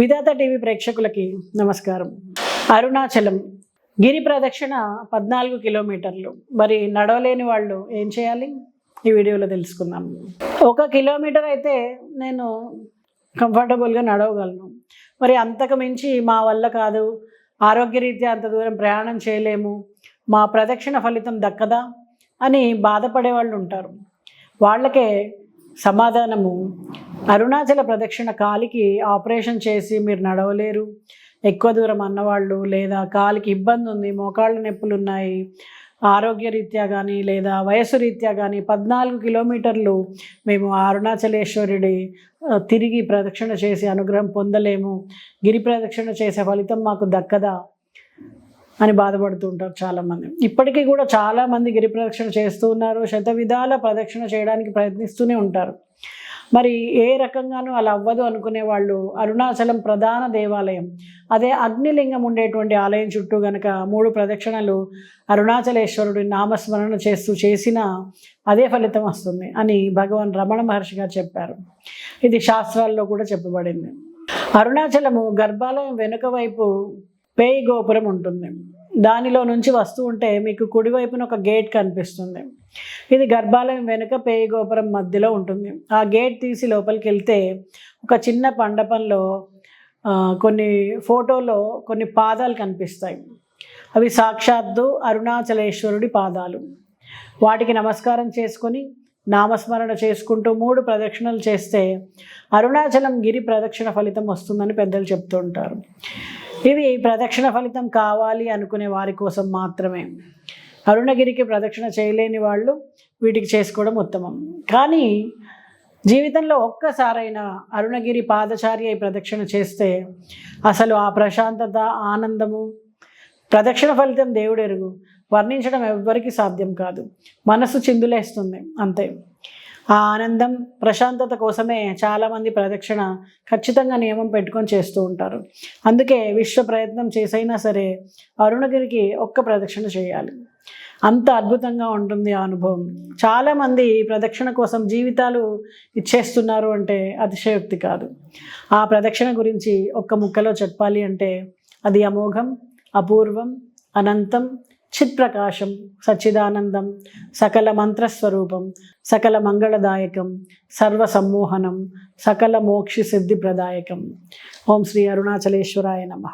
విధాత TV ప్రేక్షకులకి నమస్కారం. అరుణాచలం గిరి ప్రదక్షిణ పద్నాలుగు కిలోమీటర్లు. మరి నడవలేని వాళ్ళు ఏం చేయాలి? ఈ వీడియోలో తెలుసుకుందాం. ఒక కిలోమీటర్ అయితే నేను కంఫర్టబుల్గా నడవగలను. మరి అంతకు మించి మా వల్ల కాదు. ఆరోగ్యరీత్యా అంత దూరం ప్రయాణం చేయలేము. మా ప్రదక్షిణ ఫలితం దక్కదా అని బాధపడే వాళ్ళు ఉంటారు. వాళ్ళకే సమాధానము. అరుణాచల ప్రదక్షిణ కాలికి ఆపరేషన్ చేసి మీరు నడవలేరు. ఎక్కువ దూరం అన్నవాళ్ళు లేదా కాలికి ఇబ్బంది ఉంది మోకాళ్ళ నొప్పులు ఉన్నాయి ఆరోగ్యరీత్యా కానీ లేదా వయసు రీత్యా కానీ పద్నాలుగు కిలోమీటర్లు మేము అరుణాచలేశ్వరుడి తిరిగి ప్రదక్షిణ చేసి అనుగ్రహం పొందలేము. గిరి ప్రదక్షిణ చేసే ఫలితం మాకు దక్కదా? అని బాధపడుతూ ఉంటారు చాలామంది. ఇప్పటికీ కూడా చాలామంది గిరి ప్రదక్షిణ చేస్తూ ఉన్నారు శత విధాల ప్రదక్షిణ చేయడానికి ప్రయత్నిస్తూనే ఉంటారు. మరి ఏ రకంగానూ అలా అవ్వదు అనుకునే వాళ్ళు అరుణాచలం ప్రధాన దేవాలయం. అదే అగ్నిలింగం ఉండేటువంటి ఆలయం చుట్టూ గనక మూడు ప్రదక్షిణలు అరుణాచలేశ్వరుడి నామస్మరణ చేస్తూ చేసిన అదే ఫలితం వస్తుంది అని భగవాన్ రమణ మహర్షి గారు చెప్పారు. ఇది శాస్త్రాల్లో కూడా చెప్పబడింది. అరుణాచలము గర్భాలయం వెనుక వైపు పేయి గోపురం ఉంటుంది. దానిలో నుంచి వస్తూ ఉంటే మీకు కుడివైపున ఒక గేట్ కనిపిస్తుంది. ఇది గర్భాలయం వెనుక పేయి గోపురం మధ్యలో ఉంటుంది. ఆ గేట్ తీసి లోపలికి వెళ్తే ఒక చిన్న పండపంలో కొన్ని ఫోటోలో కొన్ని పాదాలు కనిపిస్తాయి. అవి సాక్షాత్తు అరుణాచలేశ్వరుడి పాదాలు. వాటికి నమస్కారం చేసుకొని నామస్మరణ చేసుకుంటూ మూడు ప్రదక్షిణలు చేస్తే అరుణాచలం గిరి ప్రదక్షిణ ఫలితం వస్తుందని పెద్దలు చెప్తూ ఉంటారు ఇవి ప్రదక్షిణ ఫలితం కావాలి అనుకునే వారి కోసం మాత్రమే. అరుణగిరికి ప్రదక్షిణ చేయలేని వాళ్ళు వీటికి చేసుకోవడం ఉత్తమం. కానీ జీవితంలో ఒక్కసారైనా అరుణగిరి పాదచారి అయి ప్రదక్షిణ చేస్తే అసలు ఆ ప్రశాంతత ఆనందము ప్రదక్షిణ ఫలితం దేవుడెరుగు వర్ణించడం ఎవ్వరికీ సాధ్యం కాదు. మనసు చిందులేస్తుంది అంతే. ఆ ఆనందం ప్రశాంతత కోసమే చాలామంది ప్రదక్షిణ ఖచ్చితంగా నియమం పెట్టుకొని చేస్తూ ఉంటారు. అందుకే విశ్వ ప్రయత్నం చేసైనా సరే అరుణగిరికి ఒక్క ప్రదక్షిణ చేయాలి. అంత అద్భుతంగా ఉంటుంది ఆ అనుభవం. చాలామంది ప్రదక్షిణ కోసం జీవితాలు ఇచ్చేస్తున్నారు అంటే అతిశయోక్తి కాదు. ఆ ప్రదక్షిణ గురించి ఒక్క ముక్కలో చెప్పాలి అంటే అది అమోఘం అపూర్వం అనంతం చిత్ప్రకాశం సచ్చిదానందం సకల మంత్రస్వరూపం సకల మంగళదాయకం సర్వ సమ్మోహనం సకల మోక్షి సిద్ధి ప్రదాయకం ఓం శ్రీ అరుణాచలేశ్వరాయ నమ.